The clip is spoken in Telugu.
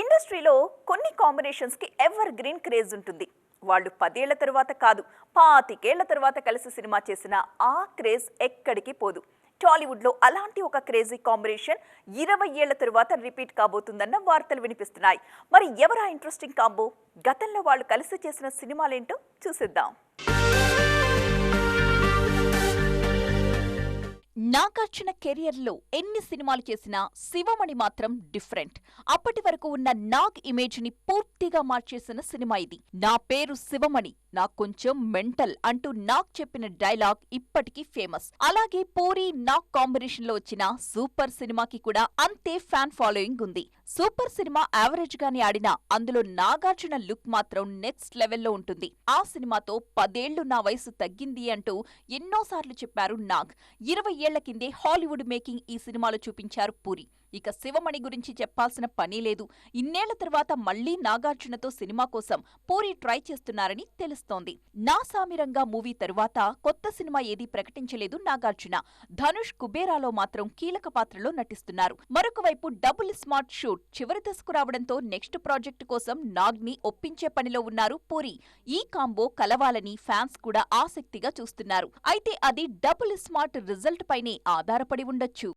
ఇండస్ట్రీలో కొన్ని కాంబినేషన్స్కి ఎవర్ గ్రీన్ క్రేజ్ ఉంటుంది. వాళ్ళు పదేళ్ళ తరువాత కాదు పాతికేళ్ళ తరువాత కలిసి సినిమా చేసిన ఆ క్రేజ్ ఎక్కడికి పోదు. టాలీవుడ్లో అలాంటి ఒక క్రేజీ కాంబినేషన్ ఇరవై ఏళ్ళ తరువాత రిపీట్ కాబోతుందన్న వార్తలు వినిపిస్తున్నాయి. మరి ఎవరా ఇంట్రెస్టింగ్ కాంబో గతంలో వాళ్ళు కలిసి చేసిన సినిమాలేంటో చూసిద్దాం. నాగార్జున కెరియర్లో ఎన్ని సినిమాలు చేసినా శివమణి మాత్రం డిఫరెంట్. అప్పటి వరకు ఉన్న నాగ్ ఇమేజ్ని పూర్తిగా మార్చేసిన సినిమా ఇది. నా పేరు శివమణి నాకు కొంచెం మెంటల్ అంటూ నాగ్ చెప్పిన డైలాగ్ ఇప్పటికీ ఫేమస్. అలాగే పూరి నాగ్ కాంబినేషన్లో వచ్చిన సూపర్ సినిమాకి కూడా అంతే ఫ్యాన్ ఫాలోయింగ్ ఉంది. సూపర్ సినిమా యావరేజ్ గానే ఆడినా అందులో నాగార్జున లుక్ మాత్రం నెక్స్ట్ లెవెల్లో ఉంటుంది. ఆ సినిమాతో పదేళ్ళు నా వయసు తగ్గింది అంటూ ఎన్నోసార్లు చెప్పారు నాగ్. ఇరవై ఏళ్ళ కిందే హాలీవుడ్ మేకింగ్ ఈ సినిమాలో చూపించారు పూరి. ఇక శివమణి గురించి చెప్పాల్సిన పని లేదు. ఇన్నేళ్ళ తర్వాత మళ్ళీ నాగార్జునతో సినిమా కోసం పూరి ట్రై చేస్తున్నారని తెలుస్తోంది. నా సామిరంగా మూవీ తరువాత కొత్త సినిమా ఏదీ ప్రకటించలేదు నాగార్జున. ధనుష్ కుబేరాలో మాత్రం కీలక పాత్రలో నటిస్తున్నారు. మరొక వైపు డబుల్ స్మార్ట్ షూట్ చివరి దశకు రావడంతో నెక్స్ట్ ప్రాజెక్టు కోసం నాగ్ని ఒప్పించే పనిలో ఉన్నారు పూరి. ఈ కాంబో కలవాలని ఫ్యాన్స్ కూడా ఆసక్తిగా చూస్తున్నారు. అయితే అది డబుల్ స్మార్ట్ రిజల్ట్ పైనే ఆధారపడి ఉండొచ్చు.